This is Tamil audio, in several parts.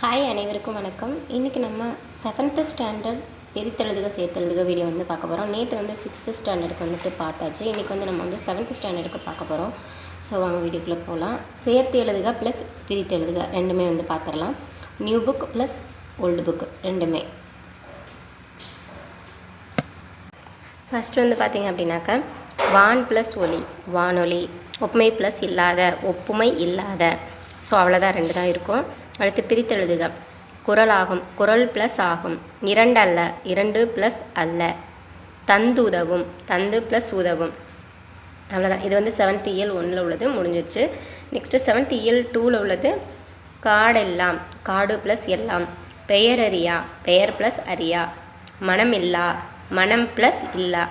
ஹாய் அனைவருக்கும் வணக்கம். இன்றைக்கி நம்ம செவன்த்து ஸ்டாண்டர்ட் பிரித்தெழுதுக சேர்த்தெழுதுக வீடியோ வந்து பார்க்க போகிறோம் நேற்று வந்து சிக்ஸ்த்து ஸ்டாண்டர்டுக்கு வந்துட்டு பார்த்தாச்சு. இன்றைக்கி வந்து நம்ம வந்து செவன்த்து ஸ்டாண்டர்டுக்கு பார்க்க போகிறோம் ஸோ வாங்க வீடியோக்குள்ளே போகலாம் சேர்த்து எழுதுக ப்ளஸ் பிரித்து எழுதுக ரெண்டுமே வந்து பார்த்துடலாம். New book plus old book ரெண்டுமே. ஃபஸ்ட்டு வந்து பார்த்தீங்க அப்படின்னாக்கா வான் ப்ளஸ் ஒலி வானொலி ஒப்புமை ப்ளஸ் இல்லாத ஒப்புமை இல்லாத. ஸோ அவ்வளோதான் ரெண்டு தான் இருக்கும். அடுத்து பிரித்தெழுதுக. குரல் ஆகும் குரல் ப்ளஸ் ஆகும். இரண்டு அல்ல இரண்டு ப்ளஸ் அல்ல. தந்து உதவும் தந்து ப்ளஸ் உதவும். அவ்வளோதான் இது வந்து செவன்த் இயல் ஒன்றில் உள்ளது. முடிஞ்சிச்சு நெக்ஸ்ட்டு செவன்த் இயல் டூவில் உள்ளது. காடெல்லாம். காடு ப்ளஸ் எல்லாம். பெயர் அறியா. பெயர் ப்ளஸ் அறியா. மனம் இல்லா. மனம் ப்ளஸ் இல்லா.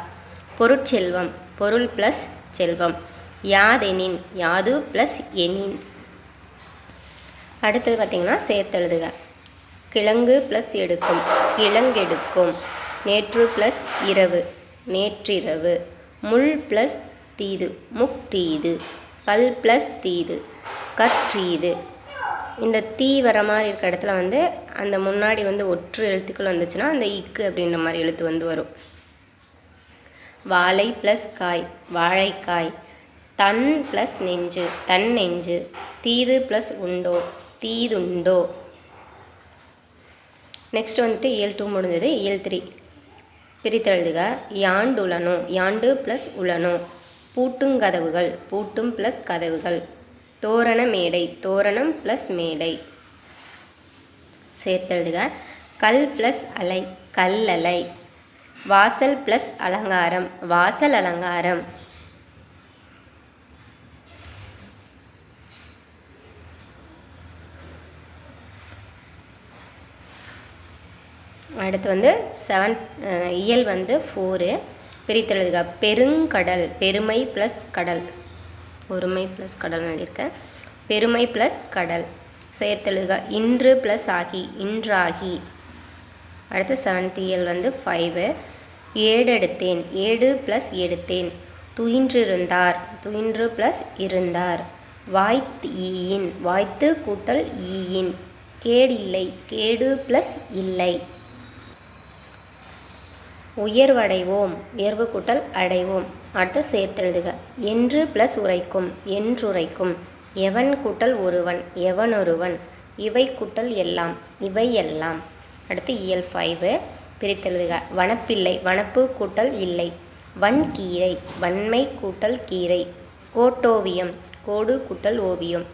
பொருட்செல்வம். பொருள் ப்ளஸ் செல்வம். யாதெனின். யாது ப்ளஸ் எனின். அடுத்தது பார்த்திங்கன்னா சேர்த்தெழுதுக. கிழங்கு ப்ளஸ் எடுக்கும். கிழங்கெடுக்கும் நேற்று ப்ளஸ் இரவு. நேற்றிரவு. முள் ப்ளஸ் தீது. முக்டீது கல் ப்ளஸ் தீது. கற்றீது. இந்த தீ வர மாதிரி இருக்க இடத்துல வந்து அந்த முன்னாடி வந்து ஒற்று எழுத்துக்கள் வந்துச்சுன்னா அந்த இக்கு அப்படின்ற மாதிரி எழுத்து வந்து வரும். வாழை ப்ளஸ் காய். வாழைக்காய். தன் ப்ளஸ் நெஞ்சு தன் நெஞ்சு தீது ப்ளஸ் உண்டோ தீதுண்டோ. நெக்ஸ்ட் வந்துட்டு இயல் டூ முடிஞ்சது இயல் த்ரீ பிரித்தெழுதுக. யாண்டுலனோ யாண்டு ப்ளஸ் உலனோ பூட்டுங்கதவுகள் பூட்டும் ப்ளஸ் கதவுகள். தோரண மேடை தோரணம் ப்ளஸ் மேடை. சேர்த்தெழுதுக. கல் ப்ளஸ் அலை கல்லலை. வாசல் ப்ளஸ் அலங்காரம் வாசல் அலங்காரம். அடுத்து வந்து செவன் இயல் வந்து ஃபோரு பிரித்தெழுதுக. பெருங்கடல் பெருமை ப்ளஸ் கடல். பொறுமை ப்ளஸ் கடல் எழுதியிருக்கேன். பெருமை ப்ளஸ் கடல். சேர்த்தெழுதுக. இன்று ப்ளஸ் ஆகி இன்றாகி. அடுத்து செவன்த் இயல் வந்து ஃபைவு ஏடெடுத்தேன். ஏடு ப்ளஸ் எடுத்தேன். துயின்றிருந்தார். துயின்று ப்ளஸ் இருந்தார். வாய்த்து ஈயின். வாய்த்து கூட்டல் ஈயின். கேடில்லை. கேடு ப்ளஸ் இல்லை. உயர்வடைவோம். உயர்வு கூட்டல் அடைவோம். அடுத்து சேர்த்தெழுதுக. என்று ப்ளஸ் உரைக்கும். என்றுரைக்கும். எவன் கூட்டல் ஒருவன்? எவனொருவன்? இவை கூட்டல் எல்லாம். இவை எல்லாம் அடுத்து இயல் ஃபைவு பிரித்தெழுதுக. வனப்பில்லை வனப்பு கூட்டல் இல்லை. வன்கீரை. வன்மை கூட்டல் கீரை. கோட்டோவியம். கோடு கூட்டல் ஓவியம்.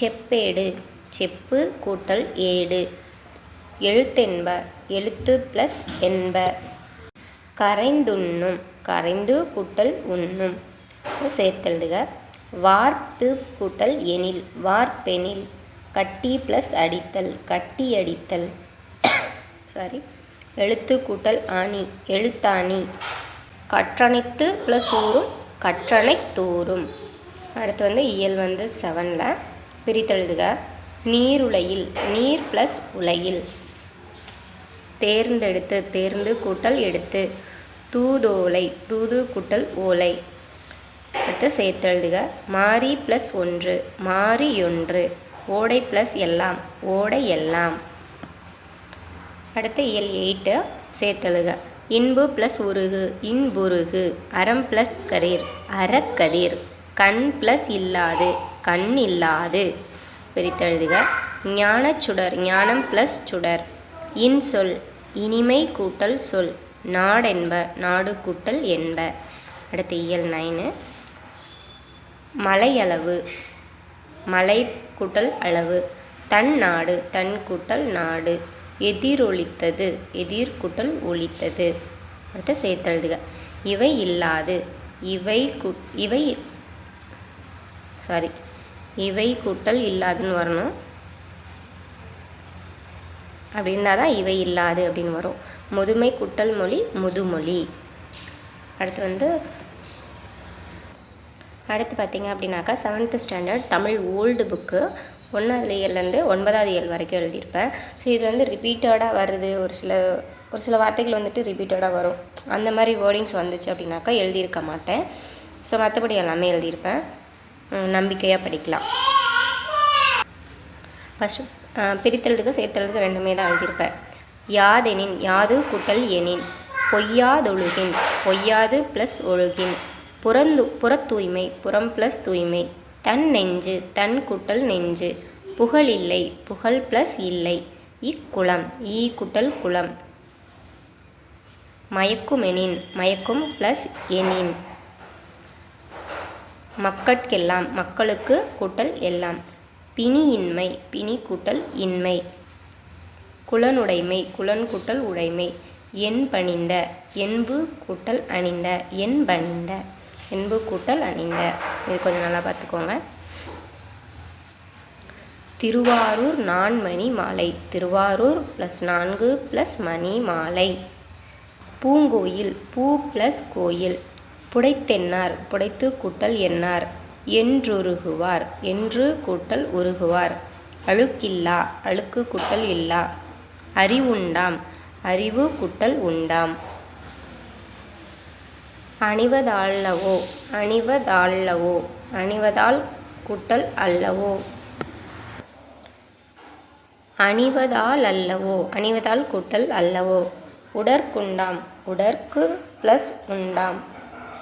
செப்பேடு. செப்பு கூட்டல் ஏடு. எழுத்தென்ப. எழுத்து ப்ளஸ் என்ப. கரைந்துண்ணும் கரைந்து கூட்டல் உண்ணும். சேர்த்தெழுதுக. வார்ப்பு கூட்டல் எனில் வார்ப்பெனில். கட்டி ப்ளஸ் அடித்தல் கட்டி அடித்தல். சாரி எழுத்து கூட்டல் அணி எழுத்தாணி. கற்றணைத்து ப்ளஸ் ஊறும் கற்றணை தூரும் அடுத்து வந்து இயல் வந்து செவனில் பிரித்தெழுதுக. நீருலையில் நீர் ப்ளஸ் உலையில். தேர்ந்தெடுத்து தேர்ந்து கூட்டல் எடுத்து. தூதோலை தூது கூட்டல் ஓலை. அடுத்து சேர்த்தெழுதுக. மாறி ப்ளஸ் ஒன்று மாறி ஒன்று. ஓடை ப்ளஸ் எல்லாம் ஓடை எல்லாம். அடுத்து இயல் எயிட்டு சேர்த்தெழுக இன்பு ப்ளஸ் உருகு இன்புருகு. அறம் ப்ளஸ் கரீர் அறக்கதிர். கண் ப்ளஸ் இல்லாது கண் இல்லாது. பிரித்தெழுதுக. ஞானச்சுடர் ஞானம் ப்ளஸ் சுடர். இன்சொல் இனிமை கூட்டல் சொல் நாடென்ப நாடு கூட்டல் என்ப. அடுத்து இயல் நைனு. மலையளவு மலை கூட்டல் அளவு தன் நாடு தன் கூட்டல் நாடு எதிரொலித்தது எதிர் கூட்டல் ஒலித்தது. அடுத்து சேர்த்தெழுதுக இவை இல்லாது இவை கூ இவை சாரி இவை கூட்டல் இல்லாதுன்னு வரணும். அப்படின்னா தான் இவை இல்லாது அப்படின்னு வரும். முதுமை குட்டல் மொழி முதுமொழி. அடுத்து வந்து அடுத்து பார்த்திங்க அப்படின்னாக்கா seventh standard Tamil old book ஒன்றாவது இயல்லேருந்து ஒன்பதாவது இயல் வரைக்கும் எழுதியிருப்பேன். ஸோ இது வந்து ரிப்பீட்டடாக வருது ஒரு சில ஒரு சில வார்த்தைகள் வந்துட்டு ரிப்பீட்டடாக வரும். அந்த மாதிரி வேர்டிங்ஸ் வந்துச்சு அப்படின்னாக்கா எழுதியிருக்க மாட்டேன். ஸோ மற்றபடி எல்லாமே எழுதியிருப்பேன். நம்பிக்கையாக படிக்கலாம். ஃபஸ்ட்டு பிரித்தலுக்கு சேர்த்தலுக்கு ரெண்டுமே தான் எழுதியிருப்பேன். யாதெனின் யாது குட்டல் எனின் பொய்யாதொழுகின் பொய்யாது ப்ளஸ் ஒழுகின் புறந்து புறத் தூய்மை புறம் ப்ளஸ் தூய்மை தன் நெஞ்சு தன் குட்டல் நெஞ்சு புகழ் இல்லை புகழ் ப்ளஸ் இல்லை இக்குளம் ஈ குட்டல் குளம். மயக்குமெனின் மயக்கும் ப்ளஸ் எனின். மக்கட்கெல்லாம் மக்களுக்கு கூட்டல் எல்லாம். பிணியின்மை பிணி கூட்டல் இன்மை. குலனுடைமை குலன் கூட்டல் உடைமை. என் பணிந்த என்பு கூட்டல் அணிந்த என் பணிந்த என்பு கூட்டல் அணிந்த. இது கொஞ்சம் நல்லா பார்த்துக்கோங்க. திருவாரூர் நான்மணி மாலை. திருவாரூர் ப்ளஸ் நான்கு ப்ளஸ் மணி மாலை. பூங்கோயில் பூ ப்ளஸ் கோயில். புடைத்தென்னார் புடைத்து கூட்டல் என்னார். என்றுருகுவார். என்று கூட்டல் உருகுவார். அழுக்கில்லா அழுக்கு கூட்டல் இல்லா. அறிவுண்டாம் அறிவு கூட்டல் உண்டாம். அணிவதாள்ளவோ அணிவதாள்ளவோ அணிவதால் கூட்டல் அல்லவோ. அணிவதால் அல்லவோ அணிவதால் கூட்டல் அல்லவோ. உடற்குண்டாம் உடற்கு ப்ளஸ் உண்டாம்.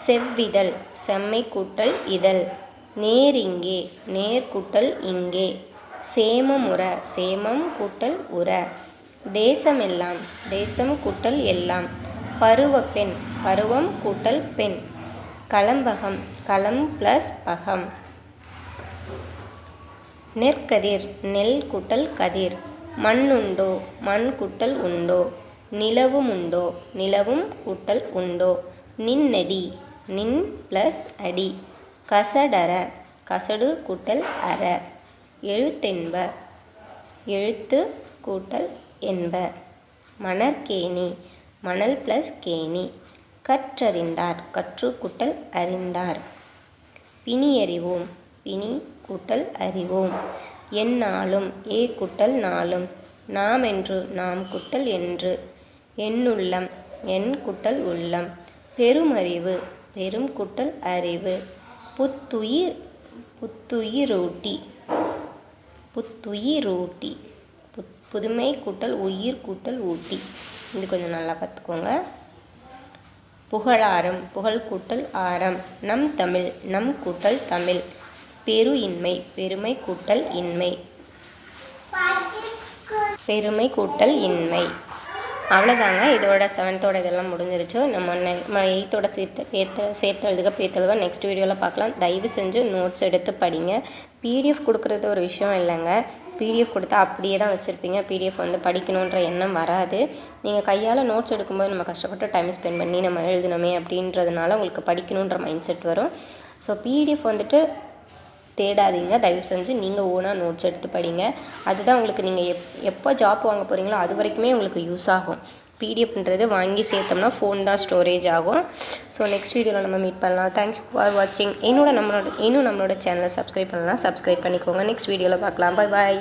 செவ்விதழ் செம்மை கூட்டல் இதழ். நேரிங்கே நேர் கூட்டல் இங்கே. உற சேமம் கூட்டல் உற. தேசமெல்லாம் தேசம் கூட்டல் எல்லாம். பருவப்பெண் பருவம் கூட்டல் பெண். களம்பகம் களம் ப்ளஸ் பகம். நெற்கதிர் நெல் கூட்டல் கதிர். மண்ணுண்டோ மண் கூட்டல் உண்டோ. நிலவும் உண்டோ நிலவும் கூட்டல் உண்டோ. நின்னடி நின் ப்ளஸ் அடி. கசடர கசடு கூட்டல் அற. எழுத்தென்ப எழுத்து கூட்டல் என்ப. மணற்கேணி மணல் ப்ளஸ் கேணி. கற்றறிந்தார் கற்று கூட்டல் அறிந்தார். பிணியறிவோம் பிணி கூட்டல் அறிவோம். எந்நாளும் ஏ கூட்டல் நாளும். நாம் என்று நாம் குட்டல் என்று. என்னுள்ளம் என் குட்டல் உள்ளம். பெருமறிவு பெரும் குட்டல் அறிவு. புத்துயிர் புத்துயிரூட்டி புத்துயிரூட்டி புத் புதுமை கூட்டல் உயிர் கூட்டல் ஊட்டி. இது கொஞ்சம் நல்லா பார்த்துக்கோங்க. புகழாரம் புகழ் கூட்டல் ஆரம். நம் தமிழ் நம் கூட்டல் தமிழ். பெரு இன்மை பெருமை கூட்டல் இன்மை. பெருமை கூட்டல் இன்மை. அவ்வளோதாங்க இதோட செவன்த்தோட இதெல்லாம் முடிஞ்சிருச்சு. நம்ம நம்ம எயித்தோட சேர்த்து ஏற்ற சேர்த்து எழுதுக பேத்தெழுதுக நெக்ஸ்ட் வீடியோவில் பார்க்கலாம். தயவு செஞ்சு நோட்ஸ் எடுத்து படிங்க. பிடிஎஃப் கொடுக்குறது ஒரு விஷயம் இல்லைங்க. பிடிஎஃப் கொடுத்தா அப்படியே தான் வச்சுருப்பீங்க. பிடிஎஃப் வந்து படிக்கணுன்ற எண்ணம் வராது. நீங்கள் கையால் நோட்ஸ் எடுக்கும்போது நம்ம கஷ்டப்பட்டு டைம் ஸ்பெண்ட் பண்ணி நம்ம எழுதணுமே அப்படின்றதுனால உங்களுக்கு படிக்கணுன்ற மைண்ட் செட் வரும். ஸோ பிடிஎஃப் வந்துட்டு தேடாதீங்க. தயவு செஞ்சு நீங்கள் ஓனாக நோட்ஸ் எடுத்து படிங்க. அதுதான் உங்களுக்கு நீங்கள் எப் எப்போ ஜாப் வாங்க போகிறீங்களோ அது வரைக்குமே உங்களுக்கு யூஸ் ஆகும். பிடிஎஃப்ன்றது வாங்கி சேர்த்தோம்னா ஃபோன் தான் ஸ்டோரேஜ் ஆகும். ஸோ நெக்ஸ்ட் வீடியோவில் நம்ம மீட் பண்ணலாம். தேங்க்யூ ஃபார் வாட்சிங் இன்னும் நம்மளோட இன்னும் நம்மளோட சேனலை சப்ஸ்கிரைப் பண்ணலாம் சப்ஸ்கிரைப் பண்ணிக்கோங்க. நெக்ஸ்ட் வீடியோவில் பார்க்கலாம். பாய் பாய்